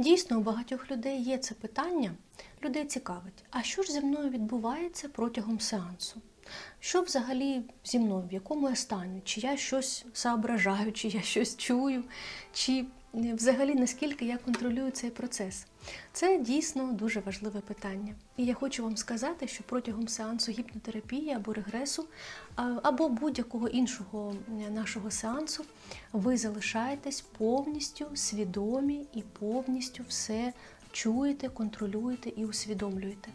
Дійсно, у багатьох людей є це питання. Людей цікавить, а що ж зі мною відбувається протягом сеансу? Що взагалі зі мною, в якому я стані? Чи я щось соображаю, чи я щось чую, чи взагалі наскільки я контролюю цей процес? Це дійсно дуже важливе питання. І я хочу вам сказати, що протягом сеансу гіпнотерапії або регресу, або будь-якого іншого е, нашого сеансу, ви залишаєтесь повністю свідомі і повністю все чуєте, контролюєте і усвідомлюєте.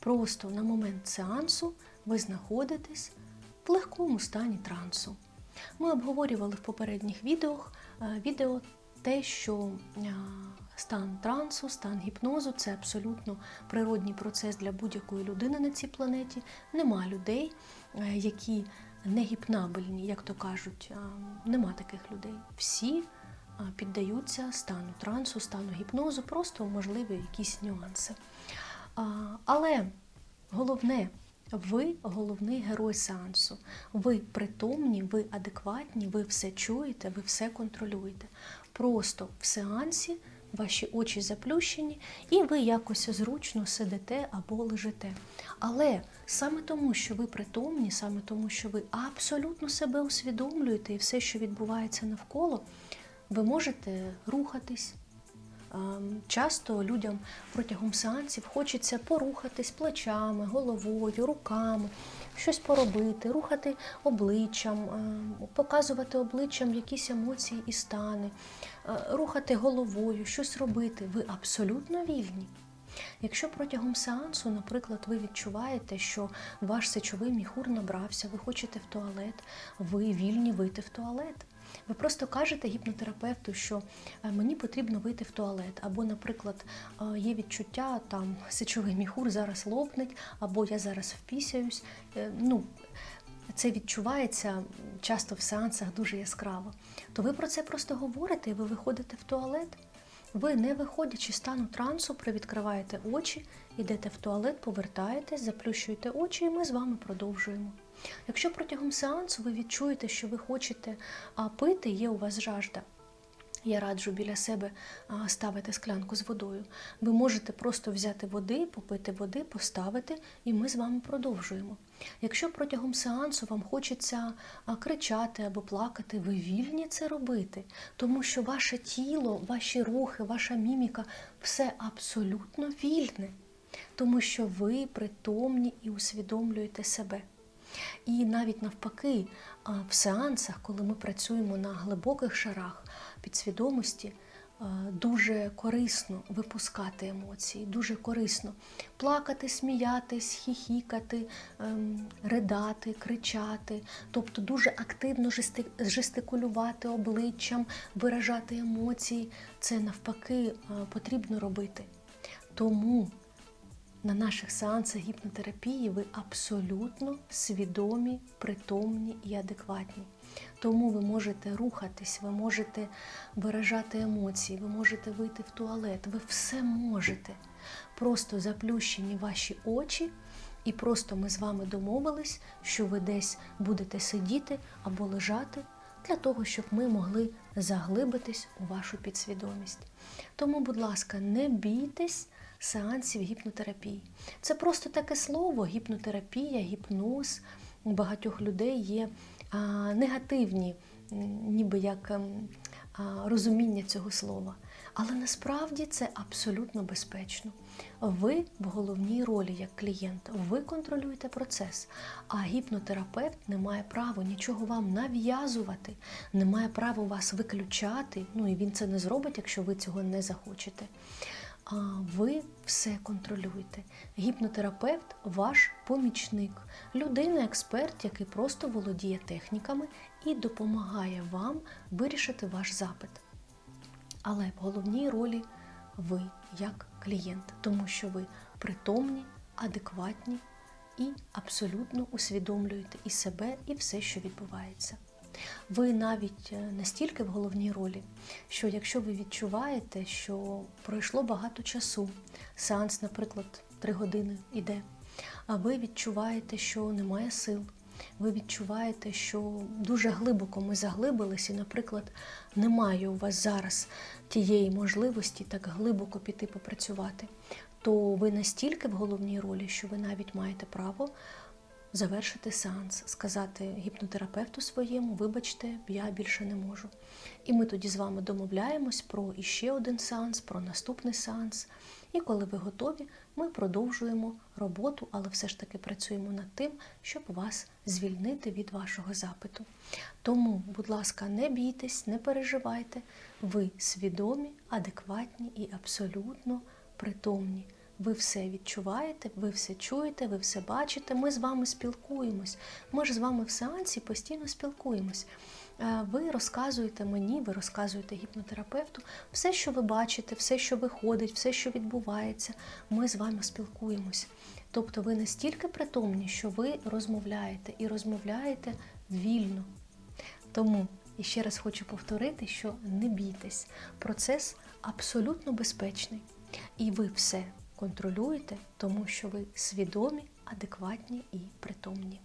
Просто на момент сеансу ви знаходитесь в легкому стані трансу. Ми обговорювали в попередніх відео, відео те, що е, стан трансу, стан гіпнозу це абсолютно природній процес для будь-якої людини на цій планеті. Нема людей, е, які не гіпнабельні, як то кажуть. Нема таких людей. Всі піддаються стану трансу, стану гіпнозу, просто можливі якісь нюанси. Але головне, ви головний герой сеансу. Ви притомні, ви адекватні, ви все чуєте, ви все контролюєте. Просто в сеансі ваші очі заплющені, і ви якось зручно сидите або лежите. Але саме тому, що ви притомні, саме тому, що ви абсолютно себе усвідомлюєте і все, що відбувається навколо, ви можете рухатись. Ем, Часто людям протягом сеансів хочеться порухатись плечами, головою, руками, щось поробити, рухати обличчям, ем, показувати обличчям якісь емоції і стани, е, рухати головою, щось робити. Ви абсолютно вільні. Якщо протягом сеансу, наприклад, ви відчуваєте, що ваш сечовий міхур набрався, ви хочете в туалет, ви вільні вийти в туалет. Ви просто кажете гіпнотерапевту, що е, мені потрібно вийти в туалет, або, наприклад, е, є відчуття, там сечовий міхур зараз лопнеть, або я зараз впісяюсь. Е, Ну, це відчувається часто в сеансах дуже яскраво. То ви про це просто говорите і ви виходите в туалет. Ви, не виходячи з стану трансу, привідкриваєте очі, йдете в туалет, повертаєтесь, заплющуєте очі, і ми з вами продовжуємо. Якщо протягом сеансу ви відчуєте, що ви хочете пити, є у вас жажда. Я раджу біля себе ставити склянку з водою. Ви можете просто взяти води, попити води, поставити, і ми з вами продовжуємо. Якщо протягом сеансу вам хочеться кричати або плакати, ви вільні це робити, тому що ваше тіло, ваші рухи, ваша міміка все абсолютно вільне, тому що ви притомні і усвідомлюєте себе. І навіть навпаки, в сеансах, коли ми працюємо на глибоких шарах підсвідомості, дуже корисно випускати емоції, дуже корисно плакати, сміятись, хіхікати, ем, ридати, кричати, тобто дуже активно жести- жестикулювати обличчям, виражати емоції. Це навпаки потрібно робити. Тому на наших сеансах гіпнотерапії ви абсолютно свідомі, притомні і адекватні. Тому ви можете рухатись, ви можете виражати емоції, ви можете вийти в туалет, ви все можете. Просто заплющені ваші очі, і просто ми з вами домовились, що ви десь будете сидіти або лежати для того, щоб ми могли заглибитись у вашу підсвідомість. Тому, будь ласка, не бійтесь сеансів гіпнотерапії. Це просто таке слово гіпнотерапія, гіпноз. У багатьох людей є а, негативні, ніби як ем, а, розуміння цього слова. Але насправді це абсолютно безпечно. Ви в головній ролі як клієнт, ви контролюєте процес, а гіпнотерапевт не має права нічого вам нав'язувати, не має права вас виключати. Ну і він це не зробить, якщо ви цього не захочете. Ви все контролюєте. Гіпнотерапевт ваш помічник, людина-експерт, який просто володіє техніками і допомагає вам вирішити ваш запит. Але в головній ролі ви як клієнт, тому що ви притомні, адекватні і абсолютно усвідомлюєте і себе, і все, що відбувається. Ви навіть е, настільки в головній ролі, що якщо ви відчуваєте, що пройшло багато часу, сеанс, наприклад, три години іде, а ви відчуваєте, що немає сил, ви відчуваєте, що дуже глибоко ми заглибились, і, наприклад, немає у вас зараз тієї можливості так глибоко піти попрацювати, то ви настільки в головній ролі, що ви навіть маєте право завершити сеанс, сказати гіпнотерапевту своєму, вибачте, я більше не можу. І ми тоді з вами домовляємось про іще один сеанс, про наступний сеанс. І коли ви готові, ми продовжуємо роботу, але все ж таки працюємо над тим, щоб вас звільнити від вашого запиту. Тому, будь ласка, не бійтесь, не переживайте. Ви свідомі, адекватні і абсолютно притомні. Ви все відчуваєте, ви все чуєте, ви все бачите. Ми з вами спілкуємось. Ми ж з вами в сеансі постійно спілкуємось. Е, Ви розказуєте мені, ви розказуєте гіпнотерапевту все, що ви бачите, все, що виходить, все, що відбувається. Ми з вами спілкуємось. Тобто ви настільки притомні, що ви розмовляєте і розмовляєте вільно. Тому і ще раз хочу повторити, що не бійтесь, процес абсолютно безпечний. І ви все контролюєте, тому що ви свідомі, адекватні і притомні.